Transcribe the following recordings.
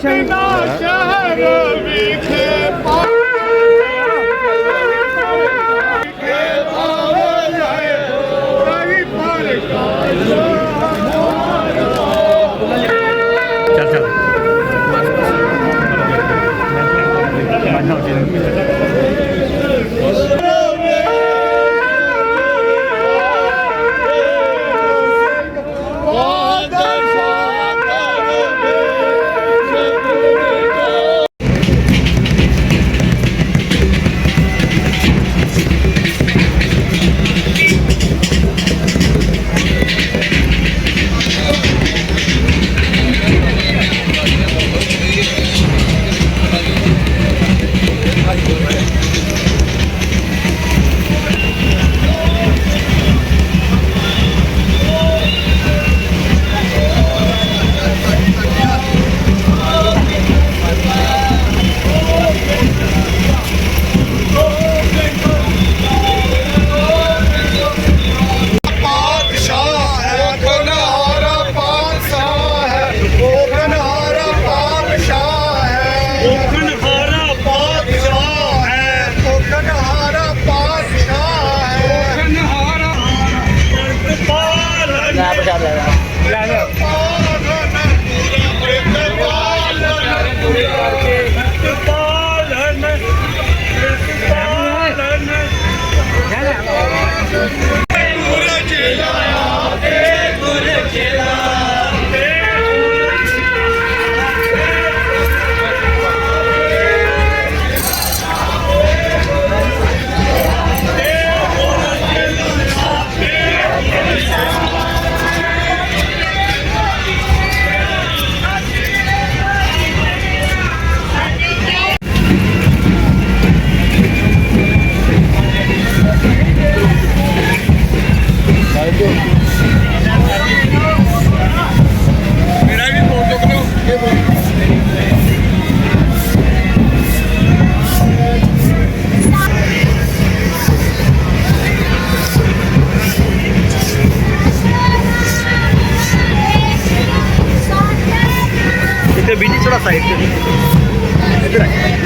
非到 ਇੱਥੇ ਬੀਜੀ ਥੋੜਾ ਸਾਈਡ ਤੇ ਇੱਧਰ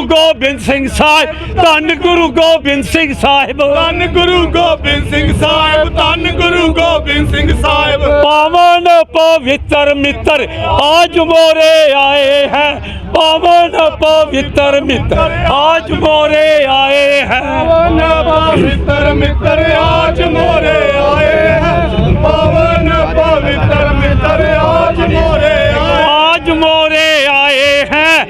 ਗੁਰੂ ਗੋਬਿੰਦ ਸਿੰਘ ਸਾਹਿਬ ਧੰਨ ਗੁਰੂ ਗੋਬਿੰਦ ਸਿੰਘ ਸਾਹਿਬ। ਧੰਨ ਗੁਰੂ ਗੋਬਿੰਦ ਸਿੰਘ ਸਾਹਿਬ ਧੰਨ ਗੁਰੂ ਗੋਬਿੰਦ ਸਿੰਘ ਸਾਹਿਬ। ਪਾਵਨ ਪਵਿੱਤਰ ਮਿੱਤਰ ਆਜ ਮੋਰੇ ਆਏ ਹੈ। ਪਾਵਨ ਪਵਿੱਤਰ ਮਿੱਤਰ ਆਜ ਮੋਰੇ ਆਏ ਹੈ। ਪਵਨ ਪਵਿੱਤਰ ਮਿੱਤਰ ਆਜ ਮੋਰੇ ਆਏ ਹੈ। ਪਵਨ ਪਵਿੱਤਰ ਮਿੱਤਰ ਆਜ ਮੋਰੇ ਆਏ ਆਜ ਮੋਰੇ ਆਏ ਹੈ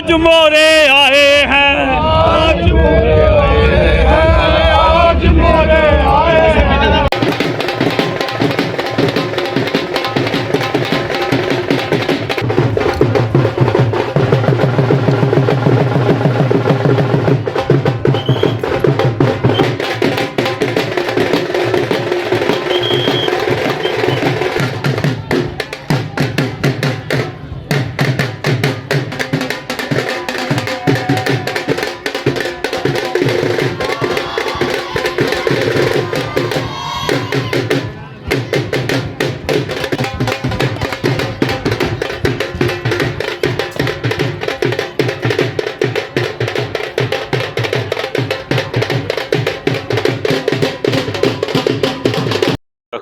ਆਜ ਮੋਰੇ ਆਏ ਹੈ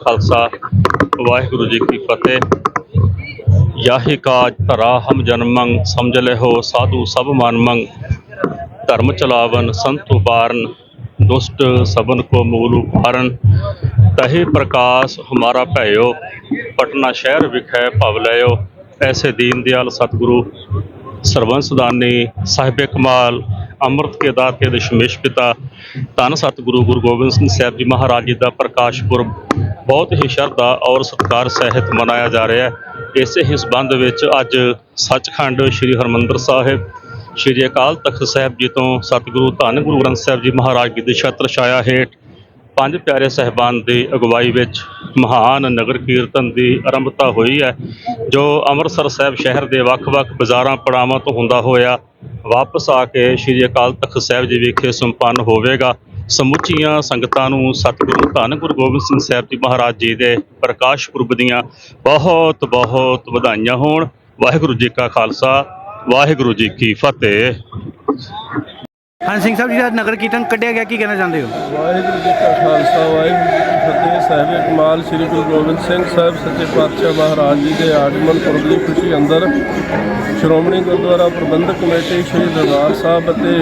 ਖਾਲਸਾ, ਵਾਹਿਗੁਰੂ ਜੀ ਕੀ ਫਤਿਹ। ਯਾਹੀ ਕਾਜ ਧਰਾ ਹਮ ਜਨਮੰ, ਸਮਝ ਲਿਓ ਸਾਧੂ ਸਭ ਮਨ ਮੰਗ ਧਰਮ ਚਲਾਵਨ ਸੰਤ ਉਬਾਰਨ ਦੁਸ਼ਟ ਸਬਨ ਕੋ ਮੂਲ ਉਪਾਰਨ। ਤਹੇ ਪ੍ਰਕਾਸ਼ ਹਮਾਰਾ ਭਇਓ, ਪਟਨਾ ਸ਼ਹਿਰ ਵਿਖੇ ਭਵ ਲਿਓ ਐਸੇ ਦੀਨ ਦਿਆਲ ਸਤਿਗੁਰੂ ਸਰਵੰਸ ਦਾਨੀ ਸਾਹਿਬੇ ਕਮਾਲ, ਅੰਮ੍ਰਿਤ ਕੇ ਦਾਤੇ ਦਸ਼ਮੇਸ਼ ਪਿਤਾ। ਧੰਨ ਸਤਿਗੁਰੂ ਗੁਰੂ ਗੋਬਿੰਦ ਸਿੰਘ ਸਾਹਿਬ ਜੀ ਮਹਾਰਾਜ ਜੀ ਦਾ ਪ੍ਰਕਾਸ਼ ਪੁਰਬ। ਬਹੁਤ ਹੀ ਸ਼ਰਧਾ ਔਰ ਸਤਿਕਾਰ ਸਹਿਤ ਮਨਾਇਆ ਜਾ ਰਿਹਾ ਹੈ। ਇਸੇ ਹੀ ਸੰਬੰਧ ਵਿੱਚ ਅੱਜ ਸੱਚਖੰਡ ਸ੍ਰੀ ਹਰਮੰਦਰ ਸਾਹਿਬ, ਸ੍ਰੀ ਅਕਾਲ ਤਖਤ ਸਾਹਿਬ ਜੀ ਤੋਂ ਸਤਿਗੁਰੂ ਧੰਨ ਗੁਰੂ ਗ੍ਰੰਥ ਸਾਹਿਬ ਜੀ ਮਹਾਰਾਜ ਜੀ ਦੇ ਛਤਰ ਛਾਇਆ ਹੇਠ ਪੰਜ ਪਿਆਰੇ ਸਹਿਬਾਨ ਦੀ ਅਗਵਾਈ ਵਿੱਚ ਮਹਾਨ ਨਗਰ ਕੀਰਤਨ ਦੀ ਆਰੰਭਤਾ ਹੋਈ ਹੈ, ਜੋ ਅੰਮ੍ਰਿਤਸਰ ਸਾਹਿਬ ਸ਼ਹਿਰ ਦੇ ਵੱਖ-ਵੱਖ ਬਾਜ਼ਾਰਾਂ ਪੜਾਵਾਂ ਤੋਂ ਹੁੰਦਾ ਹੋਇਆ ਵਾਪਸ ਆ ਕੇ ਸ੍ਰੀ ਅਕਾਲ ਤਖਤ ਸਾਹਿਬ ਜੀ ਵਿਖੇ ਸੰਪੰਨ ਹੋਵੇਗਾ। ਸਮੁੱਚੀਆਂ ਸੰਗਤਾਂ ਨੂੰ ਸਤਿਗੁਰੂ ਧੰਨ ਗੁਰੂ ਗੋਬਿੰਦ ਸਿੰਘ ਸਾਹਿਬ ਜੀ ਮਹਾਰਾਜ ਜੀ ਦੇ ਪ੍ਰਕਾਸ਼ ਪੁਰਬ ਦੀਆਂ ਬਹੁਤ ਬਹੁਤ ਵਧਾਈਆਂ ਹੋਣ। ਵਾਹਿਗੁਰੂ ਜੀ ਕਾ ਖਾਲਸਾ ਵਾਹਿਗੁਰੂ ਜੀ ਕੀ ਫਤਿਹ। ਹਾਂ ਸਿੰਘ ਸਾਹਿਬ ਜੀ ਦਾ ਨਗਰ ਕੀਰਤਨ ਕੱਢਿਆ ਗਿਆ ਕੀ ਕਹਿਣਾ ਚਾਹੁੰਦੇ ਹੋ? ਵਾਹਿਗੁਰੂ ਜੀ ਕਾ ਖਾਲਸਾ ਵਾਹਿਗੁਰੂ ਜੀ ਕੀ ਫਤਿਹ। ਸਾਹਿਬ ਕਮਾਲ ਸ੍ਰੀ ਗੁਰੂ ਗੋਬਿੰਦ ਸਿੰਘ ਸਾਹਿਬ ਸੱਚੇ ਪਾਤਸ਼ਾਹ ਮਹਾਰਾਜ ਜੀ ਦੇ ਆਗਮਨ ਪੁਰਬ ਦੀ ਖੁਸ਼ੀ ਅੰਦਰ ਸ਼੍ਰੋਮਣੀ ਗੁਰਦੁਆਰਾ ਪ੍ਰਬੰਧਕ ਕਮੇਟੀ ਸ੍ਰੀ ਦਰਬਾਰ ਸਾਹਿਬ ਅਤੇ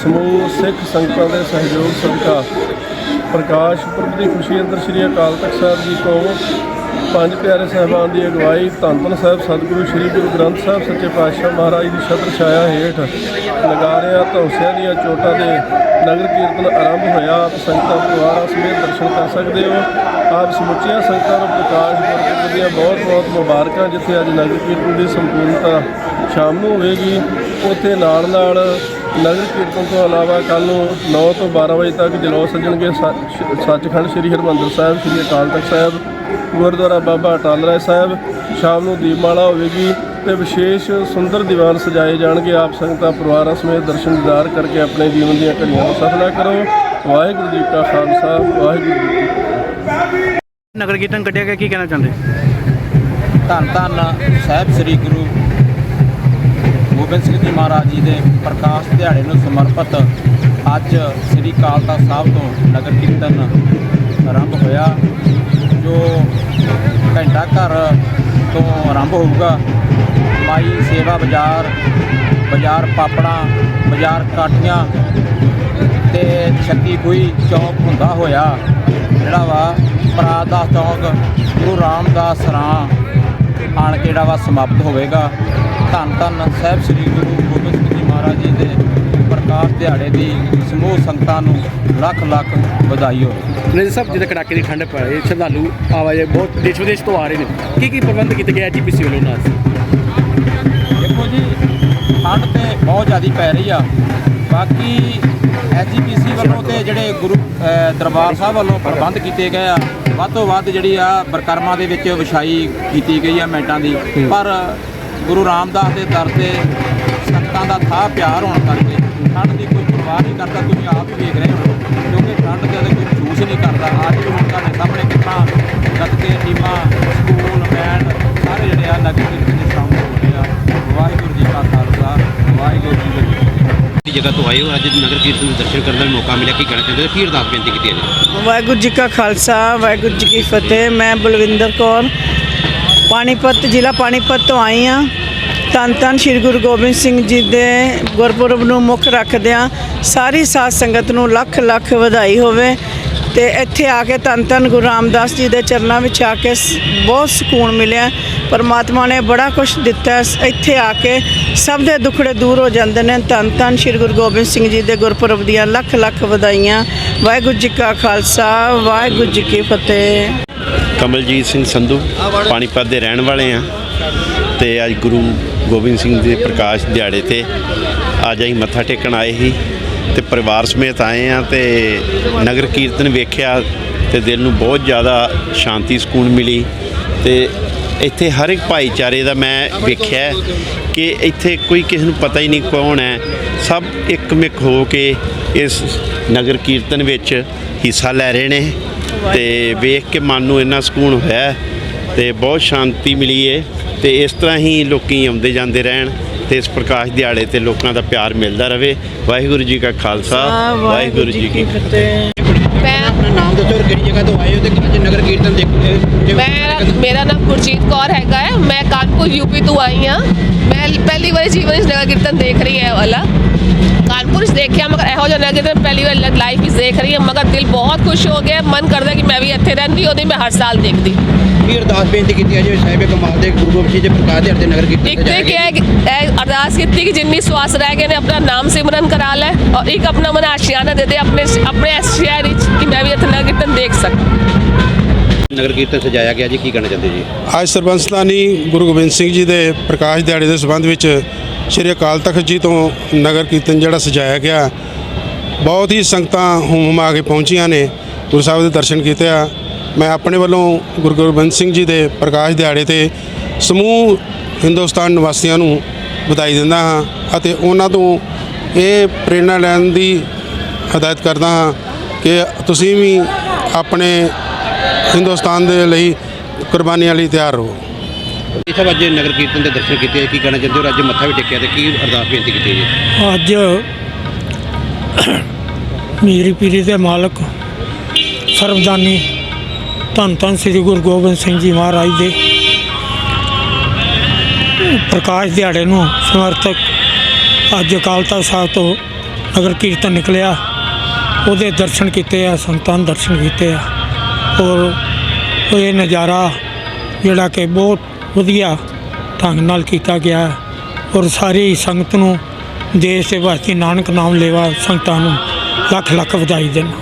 ਸਮੂਹ ਸਿੱਖ ਸੰਗਤਾਂ ਦੇ ਸਹਿਯੋਗ ਸਦਕਾ ਪ੍ਰਕਾਸ਼ ਪੁਰਬ ਦੀ ਖੁਸ਼ੀ ਅੰਦਰ ਸ੍ਰੀ ਅਕਾਲ ਤਖਤ ਸਾਹਿਬ ਜੀ ਤੋਂ ਪੰਜ ਪਿਆਰੇ ਸਾਹਿਬਾਨ ਦੀ ਅਗਵਾਈ ਧੰਨ ਧੰਨ ਸਾਹਿਬ ਸਤਿਗੁਰੂ ਸ੍ਰੀ ਗੁਰੂ ਗ੍ਰੰਥ ਸਾਹਿਬ ਸੱਚੇ ਪਾਤਸ਼ਾਹ ਮਹਾਰਾਜ ਦੀ ਛਤਰ ਛਾਇਆ ਹੇਠ ਨਗਾਰਿਆਂ ਧੌਂਸਿਆਂ ਦੀਆਂ ਚੋਟਾਂ ਦੇ ਨਗਰ ਕੀਰਤਨ ਆਰੰਭ ਹੋਇਆ। ਆਪ ਸੰਗਤਾਂ ਦੁਆਰਾ ਸਮੇਤ ਦਰਸ਼ਨ ਕਰ ਸਕਦੇ ਹੋ। ਆਪ ਸਮੁੱਚੀਆਂ ਸੰਗਤਾਂ ਨੂੰ ਪ੍ਰਕਾਸ਼ ਪੁਰਬ ਦੀਆਂ ਬਹੁਤ ਬਹੁਤ ਮੁਬਾਰਕਾਂ, ਜਿੱਥੇ ਅੱਜ ਨਗਰ ਕੀਰਤਨ ਦੀ ਸੰਪੂਰਨਤਾ ਸ਼ਾਮ ਨੂੰ ਹੋਵੇਗੀ। ਉੱਥੇ ਨਾਲ ਨਾਲ ਨਗਰ ਕੀਰਤਨ ਤੋਂ ਇਲਾਵਾ ਕੱਲ ਨੂੰ 9 ਤੋਂ 12 ਵਜੇ ਤੱਕ ਜਲੌ ਸੱਜਣਗੇ ਸੱਚ- ਸੱਚਖੰਡ ਸ੍ਰੀ ਹਰਿਮੰਦਰ ਸਾਹਿਬ ਸ੍ਰੀ ਅਕਾਲ ਤਖਤ ਸਾਹਿਬ ਗੁਰਦੁਆਰਾ ਬਾਬਾ ਅਟਲ ਰਾਏ ਸਾਹਿਬ ਸ਼ਾਮ ਨੂੰ ਦੀਪਮਾਲਾ ਹੋਵੇਗੀ ਤੇ ਵਿਸ਼ੇਸ਼ ਸੁੰਦਰ ਦੀਵਾਨ ਸਜਾਏ ਜਾਣਗੇ। ਆਪ ਸੰਗਤਾਂ ਪਰਿਵਾਰਾਂ ਸਮੇਤ ਦਰਸ਼ਨ ਦੀਦਾਰ ਕਰਕੇ ਆਪਣੇ ਜੀਵਨ ਦੀਆਂ ਘੜੀਆਂ ਨੂੰ ਸਫਲਾ ਕਰੋ। ਵਾਹਿਗੁਰੂ ਜੀ ਕਾ ਖਾਲਸਾ ਵਾਹਿਗੁਰੂ ਜੀ ਕੀ ਫਤਿਹ। ਨਗਰ ਕੀਰਤਨ ਕੱਢਿਆ ਗਿਆ ਕੀ ਕਹਿਣਾ ਚਾਹੁੰਦੇ? ਧੰਨ ਧੰਨ ਸਾਹਿਬ ਸ੍ਰੀ ਗੁਰੂ ਗੋਬਿੰਦ ਸਿੰਘ ਜੀ ਮਹਾਰਾਜ ਜੀ ਦੇ ਪ੍ਰਕਾਸ਼ ਦਿਹਾੜੇ ਨੂੰ ਸਮਰਪਿਤ ਅੱਜ ਸ੍ਰੀ ਅਕਾਲ ਤਖਤ ਸਾਹਿਬ ਤੋਂ ਨਗਰ ਕੀਰਤਨ ਆਰੰਭ ਹੋਇਆ, ਜੋ ਘੰਟਾ ਘਰ ਤੋਂ ਆਰੰਭ ਹੋਊਗਾ। ਮਾਈ ਸੇਵਾ ਬਾਜ਼ਾਰ ਬਾਜ਼ਾਰ ਪਾਪੜਾ, ਬਾਜ਼ਾਰ ਕਾਠੀਆਂ ਤੇ ਛੱਤੀ ਖੂਹੀ ਚੌਕ ਹੁੰਦਾ ਹੋਇਆ, ਜਿਹੜਾ ਵਾ ਪਰਾਦਾਸ ਚੌਕ ਗੁਰੂ ਰਾਮਦਾਸ ਰਾਂ ਆਣ ਕੇ ਜਿਹੜਾ ਵਾ ਸਮਾਪਤ ਹੋਵੇਗਾ। ਧੰਨ ਧੰਨ ਸਾਹਿਬ ਸ੍ਰੀ ਗੁਰੂ ਗੋਬਿੰਦ ਸਿੰਘ ਜੀ ਮਹਾਰਾਜ ਜੀ ਦੇ ਪ੍ਰਕਾਸ਼ ਦਿਹਾੜੇ ਦੀ ਸਮੂਹ ਸੰਗਤਾਂ ਨੂੰ ਲੱਖ ਲੱਖ ਵਧਾਈ ਹੋਵੇ ਨੇ ਸਭ ਜਿਹਦੇ ਕੜਾਕੇ ਦੀ ਠੰਡ ਪੈ ਰਹੀ ਸ਼ਰਧਾਲੂ ਆਵਾਜਾਈ ਬਹੁਤ ਦੇਸ਼ ਵਿਦੇਸ਼ ਤੋਂ ਆ ਰਹੇ ਨੇ। ਕੀ ਕੀ ਪ੍ਰਬੰਧ ਕੀਤੇ ਗਏ ਜੀਪੀਸੀ ਵੱਲੋਂ ਨਾਲ? ਦੇਖੋ ਜੀ ਠੰਡ ਤੇ ਬਹੁਤ ਜ਼ਿਆਦਾ ਪੈ ਰਹੀ ਆ। ਬਾਕੀ ਐਜੀਪੀਸੀ ਵੱਲੋਂ ਤੇ ਜਿਹੜੇ ਗੁਰੂ ਦਰਬਾਰ ਸਾਹਿਬ ਵੱਲੋਂ ਪ੍ਰਬੰਧ ਕੀਤੇ ਗਏ ਆ ਵੱਧ ਤੋਂ ਵੱਧ ਜਿਹੜੀ ਆ ਬਰਕਰਮਾਂ ਦੇ ਵਿੱਚ ਵਿਛਾਈ ਕੀਤੀ ਗਈ ਆ ਮੈਂਟਾਂ ਦੀ। ਪਰ ਗੁਰੂ ਰਾਮਦਾਸ ਦੇ ਦਰ ਤੇ ਸੰਗਤਾਂ ਦਾ ਥਾਂ ਪਿਆਰ ਹੋਣ ਕਰਕੇ ਠੰਡ ਦੀ ਕੋਈ ਪਰਵਾਹ ਨਹੀਂ ਕਰਦਾ ਤੁਸੀਂ ਆਪ ਵੇਖ ਰਹੇ ਹੋ ਕਿਉਂਕਿ ਠੰਡ ਦੇ ਕੋਈ ਹੀ ਨਹੀਂ ਕਰਦਾ। ਅੱਜ ਵੀ ਹੁਣ ਤੁਹਾਡੇ ਸਾਹਮਣੇ ਕਿੰਨਾ ਗੱਤਕੇ ਟੀਮਾਂ ਸਕੂਲ ਬੈਂਡ ਸਾਰੇ ਜਿਹੜੇ ਆ ਨਗਰ ਕੀਰਤਨ ਦੇ ਸ਼ਾਮਲ ਹੋ ਰਹੇ ਆ। ਵਾਹਿਗੁਰੂ ਜੀ ਕਾ ਖਾਲਸਾ ਵਾਹਿਗੁਰੂ ਜੀ ਕੀ ਫਤਿਹ। ਦੀ ਜਗ੍ਹਾ ਤੋਂ ਆਏ ਹੋ ਅੱਜ ਨਗਰ ਕੀਰਤਨ ਦੇ ਦਰਸ਼ਨ ਕਰਨ ਦਾ ਵੀ ਮੌਕਾ ਮਿਲਿਆ ਕੀ ਕਹਿਣਾ ਚਾਹੁੰਦੇ ਹੋ? ਕੀ ਅਰਦਾਸ ਬੇਨਤੀ ਕੀਤੀ ਹੈ ਜੀ? ਵਾਹਿਗੁਰੂ ਜੀ ਕਾ ਖਾਲਸਾ ਵਾਹਿਗੁਰੂ ਜੀ ਕੀ ਫਤਿਹ। ਮੈਂ ਬਲਵਿੰਦਰ ਕੌਰ ਪਾਣੀਪਤ, ਜ਼ਿਲ੍ਹਾ ਪਾਣੀਪਤ ਤੋਂ ਆਈ ਹਾਂ। ਧੰਨ ਧੰਨ ਸ੍ਰੀ ਗੁਰੂ ਗੋਬਿੰਦ ਸਿੰਘ ਜੀ ਦੇ ਗੁਰਪੁਰਬ ਨੂੰ ਮੁੱਖ ਰੱਖਦਿਆਂ ਸਾਰੀ ਸਾਧ ਸੰਗਤ ਨੂੰ ਲੱਖ ਲੱਖ ਵਧਾਈ ਹੋਵੇ ਤੇ ਇੱਥੇ ਆ ਕੇ ਧੰਨ ਧੰਨ ਗੁਰੂ ਰਾਮਦਾਸ ਜੀ ਦੇ ਚਰਨਾਂ ਵਿੱਚ ਆ ਕੇ ਸ- ਬਹੁਤ ਸਕੂਨ ਮਿਲਿਆ। ਪਰਮਾਤਮਾ ਨੇ ਬੜਾ ਕੁਝ ਦਿੱਤਾ। ਇੱਥੇ ਆ ਕੇ ਸਭ ਦੇ ਦੁੱਖੜੇ ਦੂਰ ਹੋ ਜਾਂਦੇ ਨੇ। ਧੰਨ ਧੰਨ ਸ੍ਰੀ ਗੁਰੂ ਗੋਬਿੰਦ ਸਿੰਘ ਜੀ ਦੇ ਗੁਰਪੁਰਬ ਦੀਆਂ ਲੱਖ ਲੱਖ ਵਧਾਈਆਂ। ਵਾਹਿਗੁਰੂ ਜੀ ਕਾ ਖਾਲਸਾ, ਵਾਹਿਗੁਰੂ ਜੀ ਕੀ ਫਤਿਹ। ਕਮਲਜੀਤ ਸਿੰਘ ਸੰਧੂ ਪਾਣੀਪਤ ਦੇ ਰਹਿਣ ਵਾਲੇ ਆ ਤੇ ਅੱਜ ਗੁਰੂ ਗੋਬਿੰਦ ਸਿੰਘ ਜੀ ਦੇ ਪ੍ਰਕਾਸ਼ ਦਿਹਾੜੇ ਤੇ ਅੱਜ ਅਸੀਂ ਮੱਥਾ ਟੇਕਣ ਆਏ ਸੀ ਤੇ ਪਰਿਵਾਰ ਸਮੇਤ ਆਏ ਆ ਤੇ ਨਗਰ ਕੀਰਤਨ ਵੇਖਿਆ ਤੇ ਦਿਲ ਨੂੰ ਬਹੁਤ ਜ਼ਿਆਦਾ ਸ਼ਾਂਤੀ ਸਕੂਨ ਮਿਲੀ ਤੇ ਇੱਥੇ ਹਰ ਇੱਕ ਭਾਈਚਾਰੇ ਦਾ ਮੈਂ ਵੇਖਿਆ ਕਿ ਇੱਥੇ ਕੋਈ ਕਿਸੇ ਨੂੰ ਪਤਾ ਹੀ ਨਹੀਂ ਕੌਣ ਹੈ। ਸਭ ਇੱਕਮਿਕ ਹੋ ਕੇ ਇਸ ਨਗਰ ਕੀਰਤਨ ਵਿੱਚ ਹਿੱਸਾ ਲੈ ਰਹੇ ਨੇ। ਤੇ ਵੇਖ ਕੇ ਮਨ ਨੂੰ ਇੰਨਾ ਸਕੂਨ ਹੋਇਆ ਤੇ ਬਹੁਤ ਸ਼ਾਂਤੀ ਮਿਲੀ ਏ ਤੇ ਇਸ ਤਰ੍ਹਾਂ ਹੀ ਲੋਕੀ ਆਉਂਦੇ ਜਾਂਦੇ ਰਹਿਣ ਤੇ ਇਸ ਪ੍ਰਕਾਸ਼ ਦਿਹਾੜੇ ਤੇ ਲੋਕਾਂ ਦਾ ਪਿਆਰ ਮਿਲਦਾ ਰਵੇ ਵਾਹਿਗੁਰੂ ਜੀ ਕਾ ਖਾਲਸਾ ਵਾਹਿਗੁਰੂ ਜੀ ਕੀ ਫਤਿਹ। ਫਤਿਹ। ਮੈਂ ਆਪਣਾ ਨਾਮ ਦੱਸੋ ਔਰ ਕਿਹੜੀ ਜਗ੍ਹਾ ਤੋਂ ਆਏ ਹੋ ਤੇ ਅੱਜ ਨਗਰ ਕੀਰਤਨ ਦੇਖ ਜਿਵੇਂ- ਮੈਂ ਮੇਰਾ ਨਾਮ ਗੁਰਜੀਤ ਕੌਰ ਹੈਗਾ ਹੈ। ਮੈਂ ਕਾਨਪੁਰ ਯੂਪੀ ਤੋਂ ਆਈ ਹਾਂ। ਮੈਂ ਪਹਿਲੀ ਵਾਰੀ ਜੀਵਨ ਵਿੱਚ ਨਗਰ ਕੀਰਤਨ ਦੇਖ ਰਹੀ ਹਾਂ ਵਾਲਾ। ਕਾਨਪੁਰ ਦੇਖਿਆ ਮਗਰ ਇਹੋ ਜਿਹਾ ਨਗਰ ਕੀਰਤਨ ਪਹਿਲੀ ਵਾਰ ਲਾਈਫ ਵਿੱਚ ਦੇਖ ਰਹੀ ਹਾਂ ਮਗਰ ਦਿਲ ਬਹੁਤ ਖੁਸ਼ ਹੋ ਗਿਆ ਮਨ ਕਰਦਾ ਕਿ ਮੈਂ ਵੀ ਇੱਥੇ ਰਹਿੰਦੀ ਉਹਦੀ ਮੈਂ ਹਰ ਸਾਲ ਦੇਖਦੀ। ਕੀ ਅਰਦਾਸ ਬੇਨਤੀ ਕੀਤੀ ਹੈ? ਜੀ ਸਾਹਿਬ ਕਮਾਲ ਦੇ ਗੁਰੂ ਗੋਬਿੰਦ ਸਿੰਘ ਜੀ ਦੇ ਪ੍ਰਕਾਸ਼ ਦਿਹਾੜੇ ਤੇ ਨਗਰ ਕੀਰਤਨ ਇੱਕ ਸਜਾਇਆ ਤੇ ਕਿ ਇਹ ਅਰਦਾਸ ਕੀਤੀ ਕਿ ਜਿੰਨੀ ਸਵਾਸ ਰਹਿ ਗਏ ਨੇ ਆਪਣਾ ਨਾਮ ਸਿਮਰਨ ਕਰਾ ਲੈ ਔਰ ਇੱਕ ਆਪਣਾ ਮਨ ਆਸ਼ਿਆਨਾ ਦੇ ਦੇ ਆਪਣੇ ਆਪਣੇ ਸ਼ਹਿਰ ਵਿੱਚ ਕਿ ਮੈਂ ਵੀ ਇੱਥੇ ਨਗਰ ਕੀਰਤਨ ਦੇਖ ਸਕਾਂ। ਨਗਰ ਕੀਰਤਨ ਸਜਾਇਆ ਗਿਆ ਜੀ ਕੀ ਕਹਿਣਾ ਚਾਹੁੰਦੇ ਜੀ? ਅੱਜ ਸਰਬੰਸ ਸਥਾਨੀ ਗੁਰੂ ਗੋਬਿੰਦ ਸਿੰਘ ਜੀ ਦੇ ਪ੍ਰਕਾਸ਼ ਦਿਹਾੜੇ ਦੇ ਸੰਬੰਧ ਵਿੱਚ ਸ੍ਰੀ ਅਕਾਲ ਤਖਤ ਜੀ ਤੋਂ ਨਗਰ ਕੀਰਤਨ ਜਿਹੜਾ ਸਜਾਇਆ ਗਿਆ, ਬਹੁਤ ਹੀ ਸੰਗਤਾਂ ਹੁਮ ਹੁਮਾ ਕੇ ਪਹੁੰਚੀਆਂ ਨੇ, ਗੁਰੂ ਸਾਹਿਬ ਦੇ ਦਰਸ਼ਨ ਕੀਤੇ ਆ। ਮੈਂ ਆਪਣੇ ਵੱਲੋਂ ਗੁਰੂ ਗੋਬਿੰਦ ਸਿੰਘ ਜੀ ਦੇ ਪ੍ਰਕਾਸ਼ ਦਿਹਾੜੇ ਤੇ ਸਮੂਹ ਹਿੰਦੁਸਤਾਨ ਨਿਵਾਸੀਆਂ ਨੂੰ ਵਧਾਈ ਦਿੰਦਾ ਹਾਂ ਅਤੇ ਉਹਨਾਂ ਤੋਂ ਇਹ ਪ੍ਰੇਰਣਾ ਲੈਣ ਦੀ ਹਦਾਇਤ ਕਰਦਾ ਹਾਂ ਕਿ ਤੁਸੀਂ ਵੀ ਆਪਣੇ ਹਿੰਦੁਸਤਾਨ ਦੇ ਲਈ ਕੁਰਬਾਨੀਆਂ ਲਈ ਤਿਆਰ ਰਹੋ। ਇੱਥੇ ਅੱਜ ਨਗਰ ਕੀਰਤਨ ਦੇ ਦਰਸ਼ਨ ਕੀਤੇ ਕੀ ਕਹਿਣਾ ਚਾਹੁੰਦੇ ਹੋ? ਅੱਜ ਮੱਥਾ ਵੀ ਟੇਕਿਆ ਤੇ ਕੀ ਅਰਦਾਸ ਬੇਨਤੀ ਕੀਤੀ ਜੀ ਅੱਜ ਮੇਰੀ ਪੀਰੀ ਦੇ ਮਾਲਕ, ਸਰਬਦਾਨੀ ਧੰਨ ਧੰਨ ਸ੍ਰੀ ਗੁਰੂ ਗੋਬਿੰਦ ਸਿੰਘ ਜੀ ਮਹਾਰਾਜ ਦੇ ਪ੍ਰਕਾਸ਼ ਦਿਹਾੜੇ ਨੂੰ ਸਮਰਥਕ ਅੱਜ ਅਕਾਲ ਤਖਤ ਸਾਹਿਬ ਤੋਂ ਨਗਰ ਕੀਰਤਨ ਨਿਕਲਿਆ। ਉਹਦੇ ਦਰਸ਼ਨ ਕੀਤੇ ਆ, ਸੰਤਾਂ ਦੇ ਦਰਸ਼ਨ ਕੀਤੇ ਆ। ਔਰ ਇਹ ਨਜ਼ਾਰਾ ਜਿਹੜਾ ਕਿ ਬਹੁਤ ਵਧੀਆ ਢੰਗ ਨਾਲ ਕੀਤਾ ਗਿਆ ਔਰ ਸਾਰੀ ਸੰਗਤ ਨੂੰ ਦੇਸ਼ ਦੇ ਵਾਸਤੇ ਨਾਨਕ ਨਾਮ ਲੈਵਾ ਸੰਗਤਾਂ ਨੂੰ ਲੱਖ ਲੱਖ ਵਧਾਈ ਦੇਣਾ।